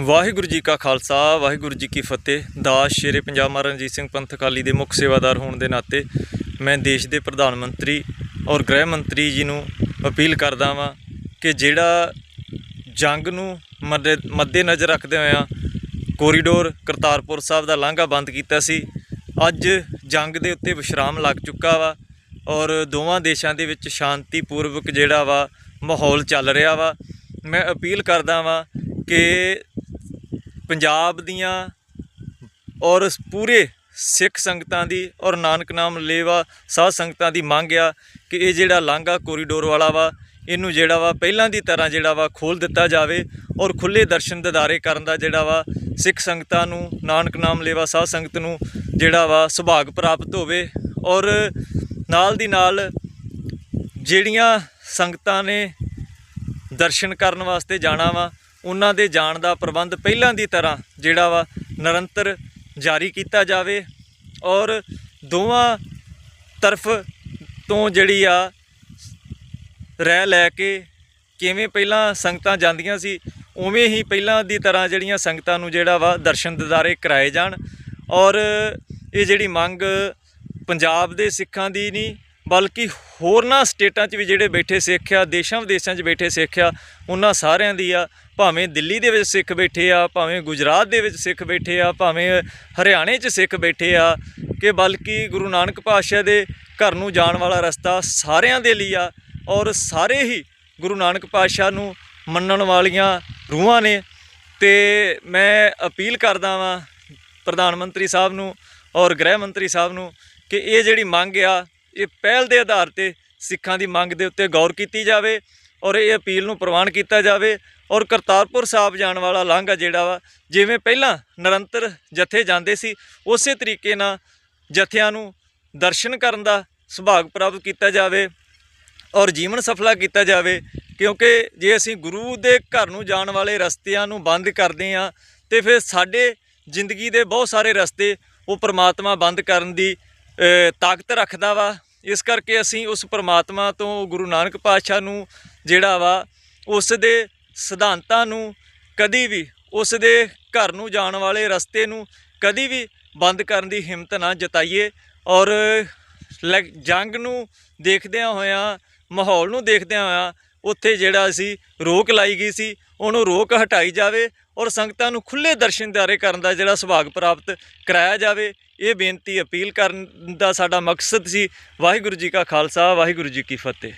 ਵਾਹਿਗੁਰੂ ਜੀ ਕਾ ਖਾਲਸਾ, ਵਾਹਿਗੁਰੂ ਜੀ ਕੀ ਫਤਿਹ। ਦਾਸ ਸ਼ੇਰੇ ਪੰਜਾਬ ਮਹਾਰਾਜਾ ਰਣਜੀਤ ਸਿੰਘ ਪੰਥ ਅਕਾਲੀ ਦੇ ਮੁੱਖ ਸੇਵਾਦਾਰ ਹੋਣ ਦੇ ਨਾਤੇ ਮੈਂ ਦੇਸ਼ ਦੇ ਪ੍ਰਧਾਨ ਮੰਤਰੀ ਔਰ ਗ੍ਰਹਿ ਮੰਤਰੀ ਜੀ ਨੂੰ ਅਪੀਲ ਕਰਦਾ ਵਾਂ ਕਿ ਜਿਹੜਾ ਜੰਗ ਨੂੰ ਮੱਦੇ ਮੱਦੇ ਨਜ਼ਰ ਰੱਖਦੇ ਹੋਇਆ ਕੋਰੀਡੋਰ ਕਰਤਾਰਪੁਰ ਸਾਹਿਬ ਦਾ ਲਾਂਘਾ ਬੰਦ ਕੀਤਾ ਸੀ, ਅੱਜ ਜੰਗ ਦੇ ਉੱਤੇ ਵਿਸ਼ਰਾਮ ਲੱਗ ਚੁੱਕਾ ਵਾ ਔਰ ਦੋਵਾਂ ਦੇਸ਼ਾਂ ਦੇ ਵਿੱਚ ਸ਼ਾਂਤੀਪੂਰਵਕ ਜਿਹੜਾ ਵਾ ਮਾਹੌਲ ਚੱਲ ਰਿਹਾ ਵਾ। ਮੈਂ ਅਪੀਲ ਕਰਦਾ ਵਾਂ ਕਿ ਪੰਜਾਬ ਦੀਆਂ ਔਰ ਪੂਰੇ ਸਿੱਖ ਸੰਗਤਾਂ ਦੀ ਔਰ ਨਾਨਕ ਨਾਮ ਲੇਵਾ ਸਾਧ ਸੰਗਤਾਂ ਦੀ ਮੰਗ ਆ ਕਿ ਇਹ ਜਿਹੜਾ ਲਾਂਘਾ ਕੋਰੀਡੋਰ ਵਾਲਾ ਵਾ, ਇਹਨੂੰ ਜਿਹੜਾ ਵਾ ਪਹਿਲਾਂ ਦੀ ਤਰ੍ਹਾਂ ਜਿਹੜਾ ਵਾ ਖੋਲ ਦਿੱਤਾ ਜਾਵੇ ਔਰ ਖੁੱਲੇ ਦਰਸ਼ਨ ਦਿਦਾਰੇ ਕਰਨ ਦਾ ਜਿਹੜਾ ਵਾ ਸਿੱਖ ਸੰਗਤਾਂ ਨੂੰ, ਨਾਨਕ ਨਾਮ ਲੇਵਾ ਸਾਧ ਸੰਗਤ ਨੂੰ ਜਿਹੜਾ ਵਾ ਸੁਭਾਗ ਪ੍ਰਾਪਤ ਹੋਵੇ ਔਰ ਨਾਲ ਦੀ ਨਾਲ ਜਿਹੜੀਆਂ ਸੰਗਤਾਂ ਨੇ ਦਰਸ਼ਨ ਕਰਨ ਵਾਸਤੇ ਜਾਣਾ ਵਾ ਉਹਨਾਂ ਦੇ ਜਾਣ ਦਾ ਪ੍ਰਬੰਧ ਪਹਿਲਾਂ ਦੀ ਤਰ੍ਹਾਂ ਜਿਹੜਾ ਵਾ ਨਿਰੰਤਰ ਜਾਰੀ ਕੀਤਾ ਜਾਵੇ ਔਰ ਦੋਵਾਂ ਤਰਫ ਤੋਂ ਜਿਹੜੀ ਆ ਰਹਿ ਲੈ ਕੇ ਕਿਵੇਂ ਪਹਿਲਾਂ ਸੰਗਤਾਂ ਜਾਂਦੀਆਂ ਸੀ, ਉਵੇਂ ਹੀ ਪਹਿਲਾਂ ਦੀ ਤਰ੍ਹਾਂ ਜਿਹੜੀਆਂ ਸੰਗਤਾਂ ਨੂੰ ਜਿਹੜਾ ਵਾ ਦਰਸ਼ਨ ਦਿਦਾਰੇ ਕਰਾਏ ਜਾਣ ਔਰ ਇਹ ਜਿਹੜੀ ਮੰਗ ਪੰਜਾਬ ਦੇ ਸਿੱਖਾਂ ਦੀ ਨਹੀਂ ਬਲਕਿ ਹੋਰਨਾਂ ਸਟੇਟਾਂ 'ਚ ਵੀ ਜਿਹੜੇ ਬੈਠੇ ਸਿੱਖ ਆ, ਦੇਸ਼ਾਂ ਵਿਦੇਸ਼ਾਂ 'ਚ ਬੈਠੇ ਸਿੱਖ ਆ, ਉਹਨਾਂ ਸਾਰਿਆਂ ਦੀ ਆ, ਭਾਵੇਂ ਦਿੱਲੀ ਦੇ ਵਿੱਚ ਸਿੱਖ ਬੈਠੇ ਆ, ਭਾਵੇਂ ਗੁਜਰਾਤ ਦੇ ਵਿੱਚ ਸਿੱਖ ਬੈਠੇ ਆ, ਭਾਵੇਂ ਹਰਿਆਣੇ 'ਚ ਸਿੱਖ ਬੈਠੇ ਆ, ਕਿ ਬਲਕਿ ਗੁਰੂ ਨਾਨਕ ਪਾਤਸ਼ਾਹ ਦੇ ਘਰ ਨੂੰ ਜਾਣ ਵਾਲਾ ਰਸਤਾ ਸਾਰਿਆਂ ਦੇ ਲਈ ਆ ਔਰ ਸਾਰੇ ਹੀ ਗੁਰੂ ਨਾਨਕ ਪਾਤਸ਼ਾਹ ਨੂੰ ਮੰਨਣ ਵਾਲੀਆਂ ਰੂਹਾਂ ਨੇ। ਤੇ ਮੈਂ ਅਪੀਲ ਕਰਦਾ ਵਾਂ ਪ੍ਰਧਾਨ ਮੰਤਰੀ ਸਾਹਿਬ ਨੂੰ ਔਰ ਗ੍ਰਹਿ ਮੰਤਰੀ ਸਾਹਿਬ ਨੂੰ ਕਿ ਇਹ ਜਿਹੜੀ ਮੰਗ ਆ ਇਹ ਪਹਿਲ ਦੇ ਆਧਾਰ ਤੇ ਸਿੱਖਾਂ ਦੀ ਮੰਗ ਦੇ ਉੱਤੇ ਗੌਰ ਕੀਤੀ ਜਾਵੇ ਔਰ ਇਹ ਅਪੀਲ ਨੂੰ ਪ੍ਰਵਾਨ ਕੀਤਾ ਜਾਵੇ ਔਰ ਕਰਤਾਰਪੁਰ ਸਾਹਿਬ ਜਾਣ ਵਾਲਾ ਲਾਂਘਾ ਜਿਹੜਾ ਵਾ, ਜਿਵੇਂ ਪਹਿਲਾਂ ਨਿਰੰਤਰ ਜਥੇ ਜਾਂਦੇ ਸੀ, ਉਸੇ ਤਰੀਕੇ ਨਾਲ ਜਥਿਆਂ ਨੂੰ ਦਰਸ਼ਨ ਕਰਨ ਦਾ ਸੁਭਾਗ ਪ੍ਰਾਪਤ ਕੀਤਾ ਜਾਵੇ ਔਰ ਜੀਵਨ ਸਫਲਾ ਕੀਤਾ ਜਾਵੇ, ਕਿਉਂਕਿ ਜੇ ਅਸੀਂ ਗੁਰੂ ਦੇ ਘਰ ਨੂੰ ਜਾਣ ਵਾਲੇ ਰਸਤਿਆਂ ਨੂੰ ਬੰਦ ਕਰਦੇ ਹਾਂ, ਤੇ ਫਿਰ ਸਾਡੇ ਜ਼ਿੰਦਗੀ ਦੇ ਬਹੁਤ ਸਾਰੇ ਰਸਤੇ ਉਹ ਪ੍ਰਮਾਤਮਾ ਬੰਦ ਕਰਨ ਦੀ ਤਾਕਤ ਰੱਖਦਾ ਵਾ। ਇਸ ਕਰਕੇ ਅਸੀਂ ਉਸ ਪ੍ਰਮਾਤਮਾ ਤੋਂ ਗੁਰੂ ਨਾਨਕ ਪਾਤਸ਼ਾਹ ਨੂੰ ਜਿਹੜਾ ਵਾ, ਉਸ ਦੇ ਸਿਧਾਂਤਾਂ ਨੂੰ ਕਦੀ ਵੀ, ਉਸ ਦੇ ਘਰ ਨੂੰ ਜਾਣ ਵਾਲੇ ਰਸਤੇ ਨੂੰ ਕਦੀ ਵੀ ਬੰਦ ਕਰਨ ਦੀ ਹਿੰਮਤ ਨਾ ਜਤਾਈਏ ਔਰ ਲੈ- ਜੰਗ ਨੂੰ ਦੇਖਦਿਆਂ ਹੋਇਆਂ, ਮਾਹੌਲ ਨੂੰ ਦੇਖਦਿਆਂ ਹੋਇਆਂ, ਉੱਥੇ ਜਿਹੜਾ ਸੀ ਰੋਕ ਲਾਈ ਗਈ ਸੀ, ਉਹਨੂੰ ਰੋਕ ਹਟਾਈ ਜਾਵੇ ਔਰ ਸੰਗਤਾਂ ਨੂੰ ਖੁੱਲੇ ਦਰਸ਼ਨ ਦਿਦਾਰੇ ਕਰਨ ਦਾ ਜਿਹੜਾ ਸੁਭਾਗ ਪ੍ਰਾਪਤ ਕਰਾਇਆ ਜਾਵੇ। ਇਹ ਬੇਨਤੀ ਅਪੀਲ ਕਰਨ ਦਾ ਸਾਡਾ ਮਕਸਦ ਸੀ ਵਾਹਿਗੁਰੂ ਜੀ ਕਾ ਖਾਲਸਾ, ਵਾਹਿਗੁਰੂ ਜੀ ਕੀ ਫਤਿਹ।